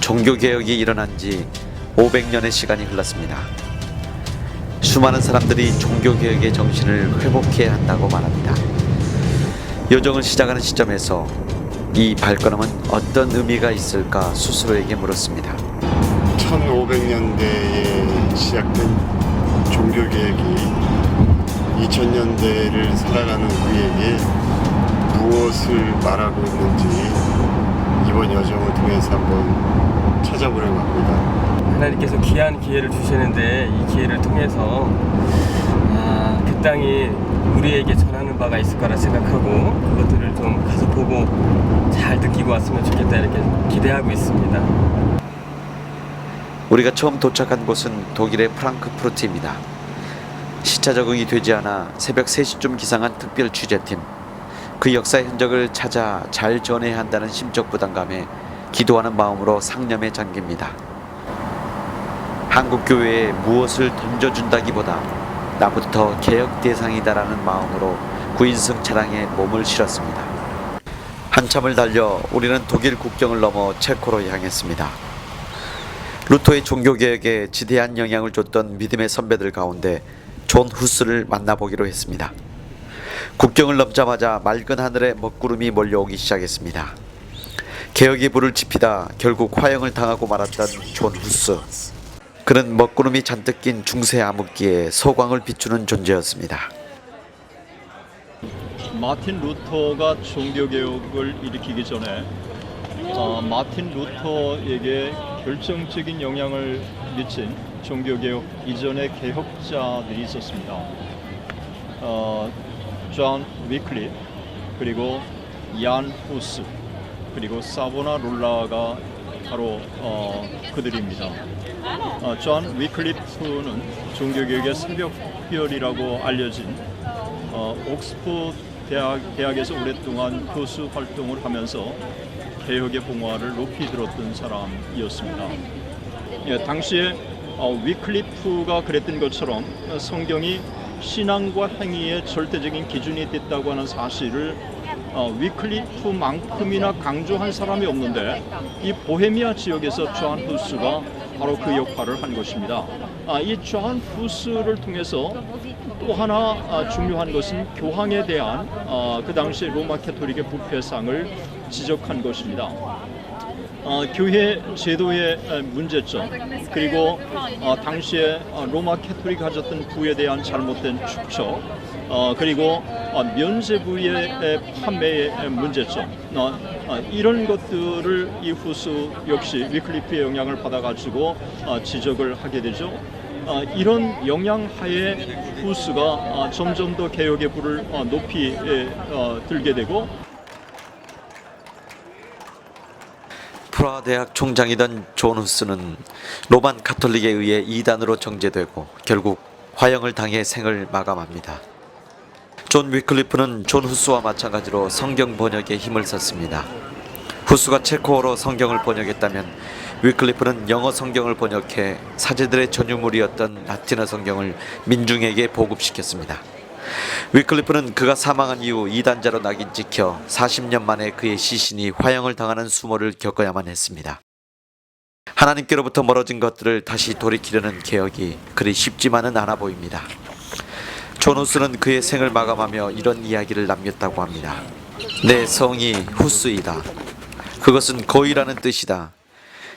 종교개혁이 일어난 지 500년의 시간이 흘렀습니다. 수많은 사람들이 종교개혁의 정신을 회복해야 한다고 말합니다. 요정을 시작하는 시점에서 이 발걸음은 어떤 의미가 있을까 스스로에게 물었습니다. 1500년대에 시작된 종교개혁이 2000년대를 살아가는 우리에게 무엇을 말하고 있는지 이번 여정을 통해서 한번 찾아보려고 합니다. 하나님께서 귀한 기회를 주시는데 이 기회를 통해서 아, 그 땅이 우리에게 전하는 바가 있을 거라 생각하고 그것들을 좀 가서 보고 잘 느끼고 왔으면 좋겠다 이렇게 기대하고 있습니다. 우리가 처음 도착한 곳은 독일의 프랑크푸르트입니다. 시차 적응이 되지 않아 새벽 3시쯤 기상한 특별 취재팀. 그 역사의 흔적을 찾아 잘 전해야 한다는 심적 부담감에 기도하는 마음으로 상념에 잠깁니다. 한국 교회에 무엇을 던져준다기보다 나부터 개혁 대상이다라는 마음으로 구인승 차량에 몸을 실었습니다. 한참을 달려 우리는 독일 국경을 넘어 체코로 향했습니다. 루터의 종교개혁에 지대한 영향을 줬던 믿음의 선배들 가운데 존 후스를 만나보기로 했습니다. 국경을 넘자마자 맑은 하늘에 먹구름이 몰려오기 시작했습니다. 개혁의 불을 지피다 결국 화형을 당하고 말았던 존 후스. 그는 먹구름이 잔뜩 낀 중세 암흑기에 소광을 비추는 존재였습니다. 마틴 루터가 종교 개혁을 일으키기 전에 어, 마틴 루터에게 결정적인 영향을 미친 종교 개혁 이전의 개혁자들이 있었습니다. 어, 존 위클리 그리고 얀 후스 그리고 사보나 롤라가 바로 어, 그들입니다. 어, 존 위클리프는 종교개혁의 새벽별이라고 알려진 어, 옥스퍼드 대학, 대학에서 오랫동안 교수 활동을 하면서 개혁의 봉화를 높이 들었던 사람이었습니다. 예, 당시에 어, 위클리프가 그랬던 것처럼 어, 성경이 신앙과 행위의 절대적인 기준이 됐다고 하는 사실을 어, 위클리프만큼이나 강조한 사람이 없는데 이 보헤미아 지역에서 존 후스가 바로 그 역할을 한 것입니다. 아, 이존 후스를 통해서 또 하나 아, 중요한 것은 교황에 대한 아, 그 당시 로마 캐토릭의 부패상을 지적한 것입니다. 어, 교회 제도의 에, 문제점 그리고 어, 당시에 어, 로마 캐토릭이 가졌던 부에 대한 잘못된 축적 어, 그리고 어, 면세부의 에, 판매의 에, 문제점 어, 어, 이런 것들을 이 후수 역시 위클리프의 영향을 받아가지고 어, 지적을 하게 되죠. 어, 이런 영향 하에 후스가 어, 점점 더 개혁의 불을 어, 높이 에, 어, 들게 되고 프라하 대학 총장이던 존 후스는 로만 카톨릭에 의해 이단으로 정제되고 결국 화형을 당해 생을 마감합니다. 존 위클리프는 존 후스와 마찬가지로 성경 번역에 힘을 썼습니다. 후스가 체코어로 성경을 번역했다면 위클리프는 영어 성경을 번역해 사제들의 전유물이었던 라틴어 성경을 민중에게 보급시켰습니다. 위클리프는 그가 사망한 이후 이단자로 낙인 찍혀 40년 만에 그의 시신이 화형을 당하는 수모를 겪어야만 했습니다. 하나님께로부터 멀어진 것들을 다시 돌이키려는 개혁이 그리 쉽지만은 않아 보입니다. 존우스는 그의 생을 마감하며 이런 이야기를 남겼다고 합니다. 내 성이 후스이다. 그것은 거의라는 뜻이다.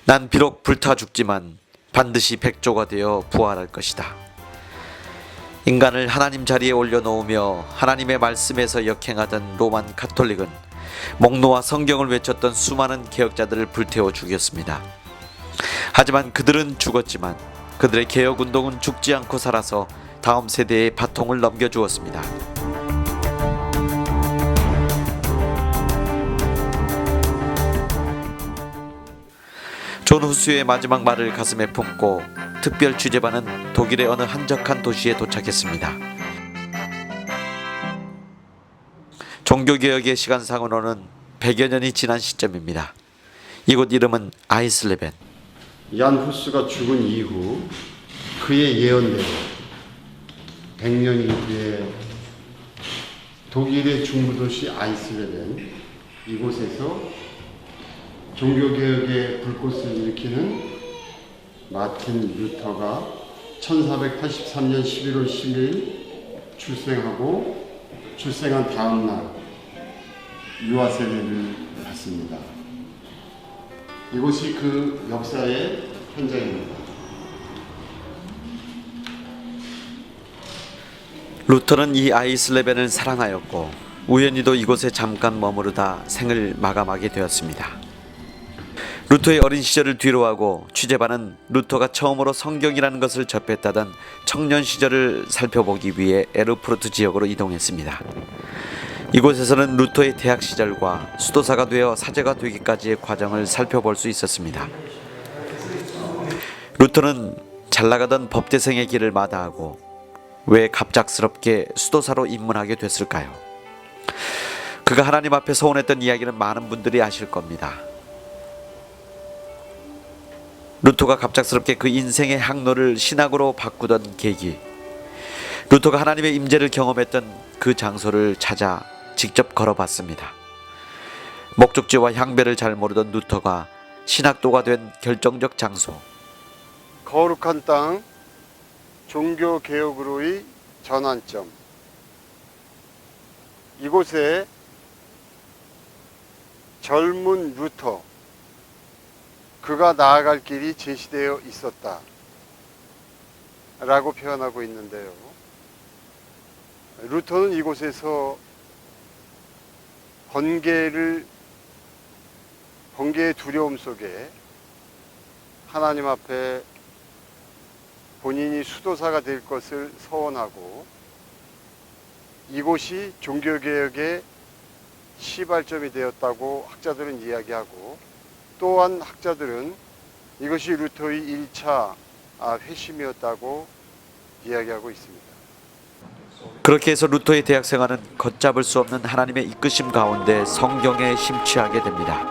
난 비록 불타 죽지만 반드시 백조가 되어 부활할 것이다. 인간을 하나님 자리에 올려놓으며 하나님의 말씀에서 역행하던 로만 카톨릭은 목노와 성경을 외쳤던 수많은 개혁자들을 불태워 죽였습니다. 하지만 그들은 죽었지만 그들의 개혁 운동은 죽지 않고 살아서 다음 세대에 바통을 넘겨주었습니다. 존 후스의 마지막 말을 가슴에 품고 특별 취재반은 독일의 어느 한적한 도시에 도착했습니다. 종교개혁의 시간상으로는 100여 년이 지난 시점입니다. 이곳 이름은 아이슬레벤. 얀 후스가 죽은 이후 그의 예언대로 100년 이 후에 독일의 중부도시 아이슬레벤 이곳에서 종교개혁의 불꽃을 일으키는 마틴 루터가 1483년 11월 10일 출생하고 출생한 다음 날 유아 세례를 받습니다. 이곳이 그 역사의 현장입니다. 루터는 이 아이슬레벤을 사랑하였고 우연히도 이곳에 잠깐 머무르다 생을 마감하게 되었습니다. 루터의 어린 시절을 뒤로하고 취재반은 루터가 처음으로 성경이라는 것을 접했다던 청년 시절을 살펴보기 위해 에르푸르트 지역으로 이동했습니다. 이곳에서는 루터의 대학 시절과 수도사가 되어 사제가 되기까지의 과정을 살펴볼 수 있었습니다. 루터는 잘 나가던 법대생의 길을 마다하고 왜 갑작스럽게 수도사로 입문하게 됐을까요? 그가 하나님 앞에 서원했던 이야기는 많은 분들이 아실 겁니다. 루터가 갑작스럽게 그 인생의 항로를 신학으로 바꾸던 계기. 루터가 하나님의 임재를 경험했던 그 장소를 찾아 직접 걸어봤습니다. 목적지와 향배를 잘 모르던 루터가 신학도가 된 결정적 장소. 거룩한 땅 종교 개혁으로의 전환점. 이곳에 젊은 루터 그가 나아갈 길이 제시되어 있었다. 라고 표현하고 있는데요. 루터는 이곳에서 번개를 번개의 두려움 속에 하나님 앞에 본인이 수도사가 될 것을 서원하고 이곳이 종교개혁의 시발점이 되었다고 학자들은 이야기하고 또한 학자들은 이것이 루터의 1차 아, 회심이었다고 이야기하고 있습니다. 그렇게 해서 루터의 대학 생활은 걷잡을 수 없는 하나님의 이끄심 가운데 성경에 심취하게 됩니다.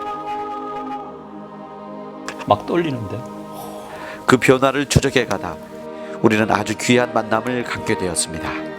막 떨리는데. 그 변화를 추적해 가다 우리는 아주 귀한 만남을 갖게 되었습니다.